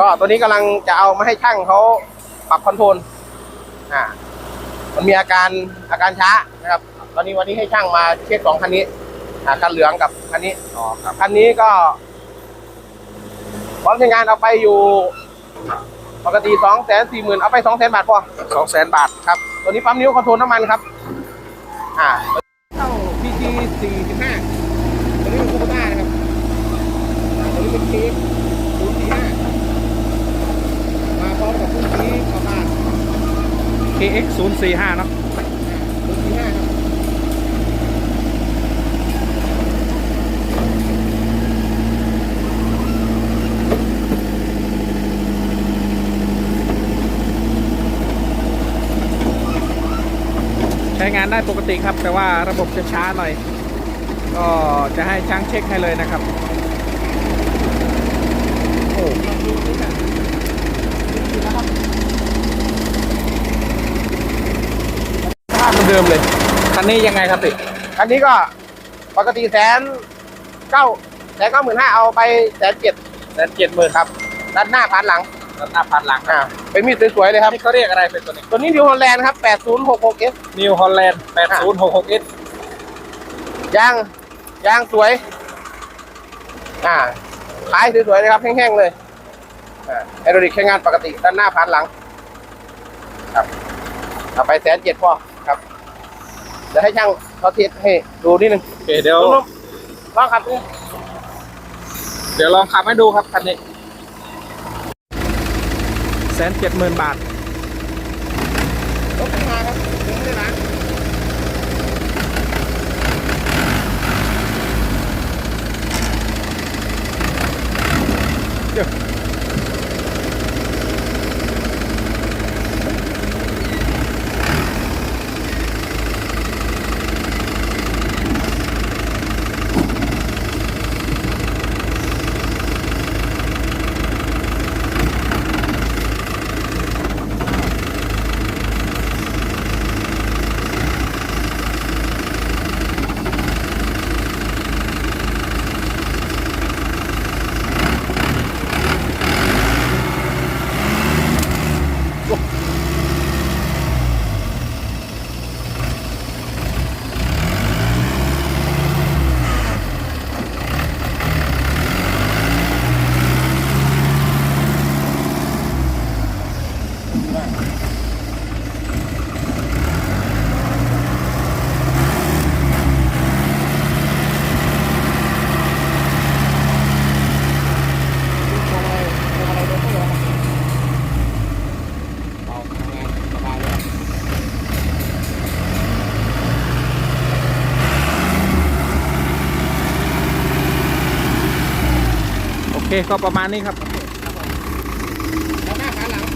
ก็ตัวนี้กำลังจะเอามาให้ช่างเขาปรับคอนโทรลอ่ามันมีอาการอาการช้านะครับ ตอนนี้วันนี้ให้ช่างมาเช็คสองคันนี้อ่าคันเหลืองกับคันนี้อ๋อครับคันนี้ก็พร้อมใช้งานเอาไปอยู่ ปกติสองแสนสี่หมื่นเอาไปสองแสนบาทพอสองแสนบาทครับ ตัวนี้ปั๊มนิ้วคอนโทรลน้ำมันครับ อ่าเข้า PG สี่สิบห้าตัวนี้เป็นคูปต้านะครับอ่าตัวนี้เป็น KX ศูนย์สี่ห้ามาพร้อมกับพุ่งนี้ประมาณ KX 0 4 5เนาะศูนาครับใช้งานได้ปกติครับ แต่ว่าระบบจะช้าหน่อย ก็จะให้ช่างเช็คให้เลยนะครับ โอ้ภาพ เดิมๆเลย คันนี้ยังไงครับพี่อันนี้ก็ปกติแสนเก้าแสนเก้าหมื่นห้าเอาไปแสนเจ็ดแสนเจ็ดหมื่นครับด้านหน้าผ่านหลังด้านหน้าพันหลังอ่าเป็นมีดสวยๆเลยครับนี่เขาเรียกอะไรเป็นตัวนี้ ตัวนี้นิวฮอลแลนด์ครับ 8066S นิวฮอลแลนด์ 8066S ยางยางสวย อ่าขายสวยๆเลยครับแห้งๆเลยอ่าแอโรดิกใช้งานปกติด้านหน้าผ่านหลัง ครับเอาไปแสนเจ็ดพอครับ เดี๋ยวให้ช่างเขาเทสให้ดูนิดนึงโอเคเดี๋ยว นุ่มๆลองขับดูเดี๋ยวลองขับให้ดูครับคันนี้แสนเจ็ดหมื่นบาท รถขึ้นมาครับถึงไม่ได้ล้างโอเค ก็ประมาณนี้ครับด้านหน้าผ่านหลัง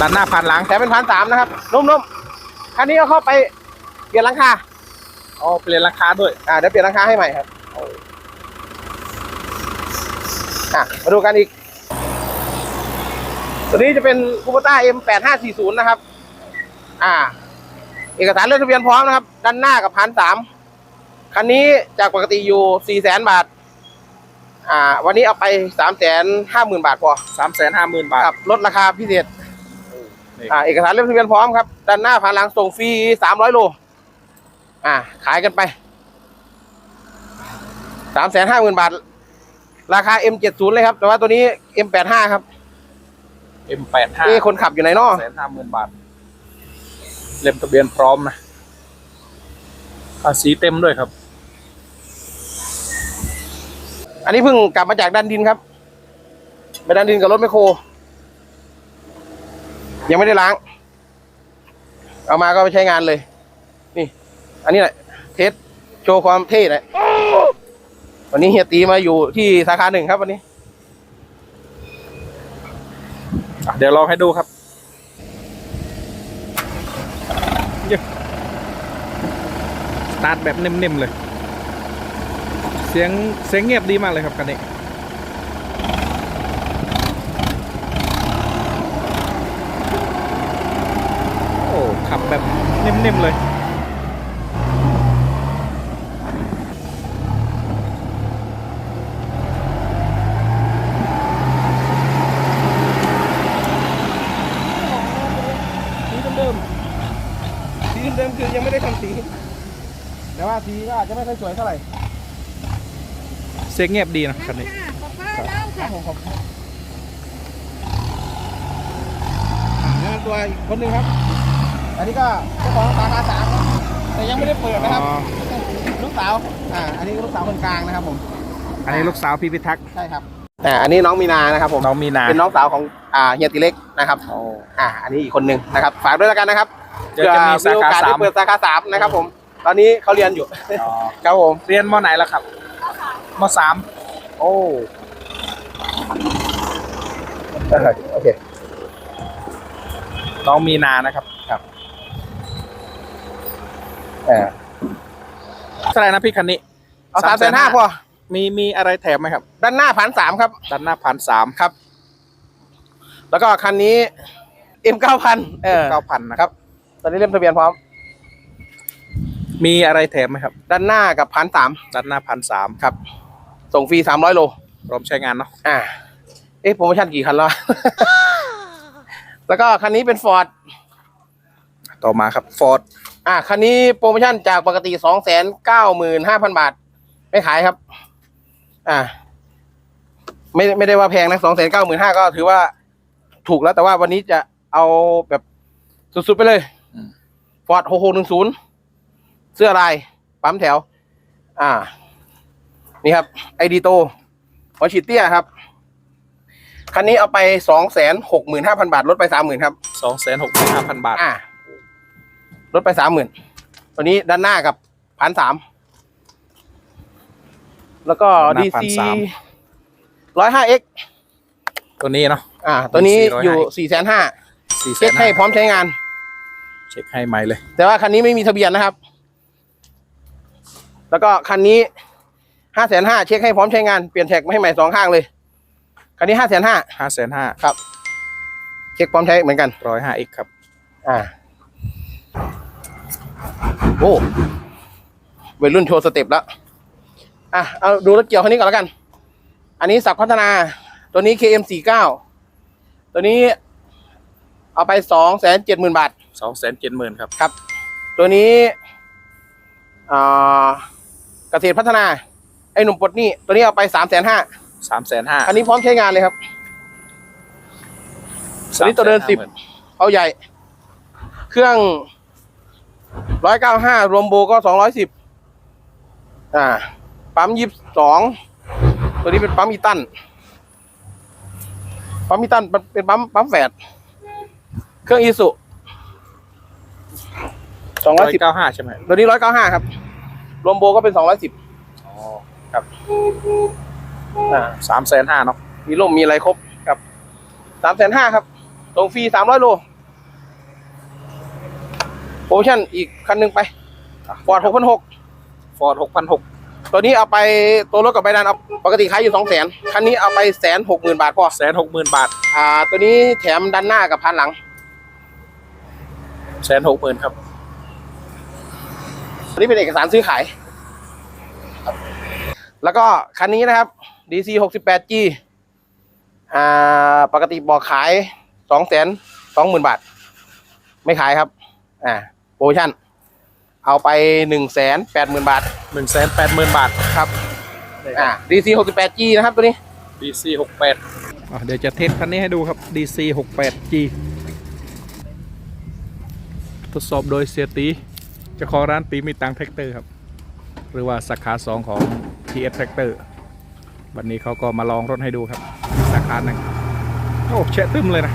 ด้านหน้าพันหลังแต่เป็นพันสามนะครับนุ่มๆคันนี้ก็เข้าไปเปลี่ยนหลังคาอ๋อเปลี่ยนราคาด้วยอ่าเดี๋ยวเปลี่ยนหลังคาให้ใหม่ครับอะมาดูกันอีก ตัวนี้จะเป็นคูปต้า M8540 นะครับ อ่า เอกสารเรื่องทะเบียนพร้อมนะครับ ด้านหน้ากับพันสามคันนี้จากปกติอยู่สี่แสนบาท อ่าวันนี้เอาไปสามแสนห้าหมื่นบาทพอสามแสนห้าหมื่นบาทครับลดราคาพิเศษนี่อ่าเอกสารเล่มทะเบียนพร้อมครับด้านหน้าผ่านหลังส่งฟรีสามร้อยโลอ่าขายกันไปสามแสนห้าหมื่นบาท ราคา M70 เลยครับ แต่ว่าตัวนี้ M85 ครับเอ็มแปดห้าเอ้คนขับอยู่ไหนเนาะแสนห้าหมื่นบาท เล่มทะเบียนพร้อมนะภาษีเต็มด้วยครับ อันนี้เพิ่งกลับมาจากดันดินครับ ไปดันดินกับรถแมคโคร ยังไม่ได้ล้าง เอามาก็ไปใช้งานเลย นี่ อันนี้แหละเทสโชว์ความเท่หน่อยวันนี้เฮียตีมาอยู่ที่สาขาหนึ่งครับวันนี้ เดี๋ยวลองให้ดูครับสตาร์ทแบบนิ่มๆเลย สียงเสียงเงียบดีมากเลยครับคันนี้โอ้ขับแบบนิ่มๆเลยสีเดิมคือยังไม่ได้ทำสี แต่ว่าสีก็อาจจะไม่ค่อยสวยเท่าไหร่ เสียงเงียบดีนะคันนี้ค่ะขอบคุณแล้วครัค่ะบผมขอบคุณอ่าแนะนำตัวอีกคนหนึ่งครับ อันนี้ก็เจ้าของสาขาสามครับแต่ยังไม่ได้เปิดนะครับ อ๋อ ลูกสาว อ่า อันนี้ลูกสาวคนกลางนะครับผม อันนี้ลูกสาวพี่พิทักษ์ใช่ครับอ่าอันนี้น้องมีนานะครับผม น้องมีนา เป็นน้องสาวของอ่าเฮียติเล็กนะครับโอ้อ่า อันนี้อีกคนหนึ่งนะครับ ฝากด้วยแล้วกันนะครับเดี๋ยวจะมีสาขาเผื่อโอกสสาม ได้เปิดสาขาสามนะครับผม ตอนนี้เขาเรียนอยู่ อ๋อครับผม เรียนมไหนแล้วครับ มสามโอ้โอเคน้องมีนานะครับอ่าเท่าไหร่นะพี่คันนี้ เอาสามแสนห้าพอ มีมีอะไรแถมไหมครับ ด้านหน้าพันสามครับ ด้านหน้าพันสามครับ แล้วก็คันนี้ M เก้าพันเออเก้าพันนะครับ ตอนนี้เล่มทะเบียนพร้อม มีอะไรแถมไหมครับ ด้านหน้ากับพันสามด้านหน้าพันสามครับ ส่งฟรีสามร้อยโลพร้อมใช้งานเนาะอ่าเอ๊ะโปรโมชั่นกี่คันแล้ว แล้วก็คันนี้เป็นฟอร์ดต่อมาครับฟอร์ดอ่าคันนี้โปรโมชั่นจากปกติสองแสนเก้าหมื่นห้าพันบาท ไม่ขายครับ อ่า ไม่ไม่ได้ว่าแพงนะสองแสนเก้าหมื่นห้าก็ถือว่าถูกแล้วแต่ว่าวันนี้จะเอาแบบสุดๆไปเลยฟอร์ดหกหกหนึ่งศูนย์เสื้อลาย ปั๊มแถว อ่า นี่ครับไอดีโตหัวฉีดเตี้ยครับ คันนี้เอาไปสองแสนหกหมื่นห้าพันบาทลดไปสามหมื่นครับสองแสนหกพันห้าพันบาท อ่าลดไปสามหมื่นตัวนี้ด้านหน้ากับพันสามแล้วก็ด้านหดีน้าซี1,300 ร้อยห้าเอ็กตัวนี้เนาะ อ่า ตัวนี้1,400อยู่สี่แสนห้าสี่แสเช็คนให้พร้อมใช้งาน เช็คให้ใหม่เลย แต่ว่าคันนี้ไม่มีทะเบียนนะครับ แล้วก็คันนี้ ห้าแสนห้าเช็คให้พร้อมใช้งานเปลี่ยนแท็กมาให้ใหม่สองข้างเลยคันนี้ห้าแสนห้าห้าแสนห้าครับ เช็คพร้อมใช้เหมือนกันร้อยห้าเอ็กครับ อ่าโอ้วัยรุ่นโชว์สเต็ปแล้วอะเอาดูรถเกี่ยวคันนี้ก่อนแล้วกัน อันนี้สักพัฒนา ตัวนี้ KM49 ตัวนี้ เอาไปสองแสนเจ็ดหมื่นบาทสองแสนเจ็ดหมื่นครับ ครับ ตัวนี้อ่าเกษตรพัฒนา ไอ้หนุ่มปลดหนี่ตัวนี้เอาไปสามแสนห้าสามแสนห้าอันนี้พร้อมใช้งานเลยครับตัวนี้ตัวเดินสิบเอาใหญ่ เครื่องร้อยเก้าห้ารวมโบก็สองร้อยสิบอ่า ปั๊มยิบสองตัวนี้เป็นปั๊มอีตันปั๊มอีตันมันเป็นปั๊มปั๊มแฝดเครื่องอีสุสองร้ร้ออยยสิบเก้าห้าใช่ไหมตัวนี้ร้อยเก้าห้าครับ รวมโบก็เป็นสองร้อยสิบอ๋อ ครับอ่าสามแสนห้าเนาะมีร่มมีอะไรครบครับสามแสนห้าครับส่งฟรีสามร้อยโลโปรโมชั่นอีกคันหนึ่งไปฟอร์ดหกพันหกฟอร์ดหกพันหกตัวนี้เอาไปตัวรถกับใบดันเอาปกติขายอยู่สองแสนคันนี้เอาไปแสนหกหมื่นบาทพอแสนหกหมื่นบาท อ่า ตัวนี้แถมดันหน้ากับพันหลังแสนหกหมื่นครับตัวนี้เป็นเอกสารซื้อขาย แล้วก็คันนี้นะครับ DC 68G อ่าปกติบอกขายสองแสนสองหมื่นบาท ไม่ขายครับ อ่าโปรโมชั่น เอาไปหนึ่งแสนแปดหมื่นบาทหนึ่งแสนแปดหมื่นบาทครับ อ่า DC 68G นะครับตัวนี้ DC หกแปดเดี๋ยวจะเทสคันนี้ให้ดูครับ DC หกแปด G ทดสอบโดยเสียตีเจ้าของร้านตีมีตังแท็กเตอร์ครับ หรือว่าสาขาสองของ TS Tractor วันนี้เขาก็มาลองรถให้ดูครับสาขาหนึ่งโอ้เชะตึมเลยนะ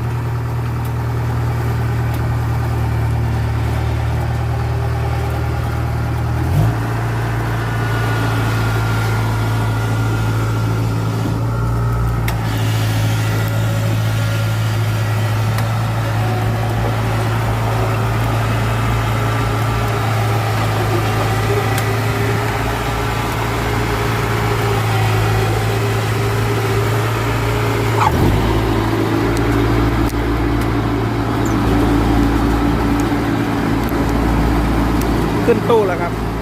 ขึ้นตู้แล้วครับ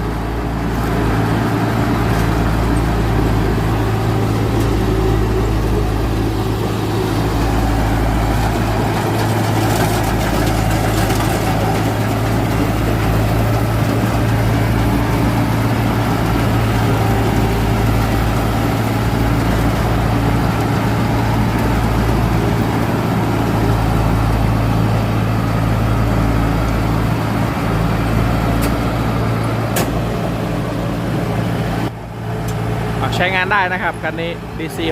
งานได้นะครับคันนี้ DC 68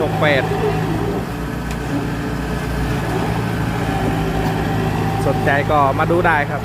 สนใจก็มาดูได้ครับ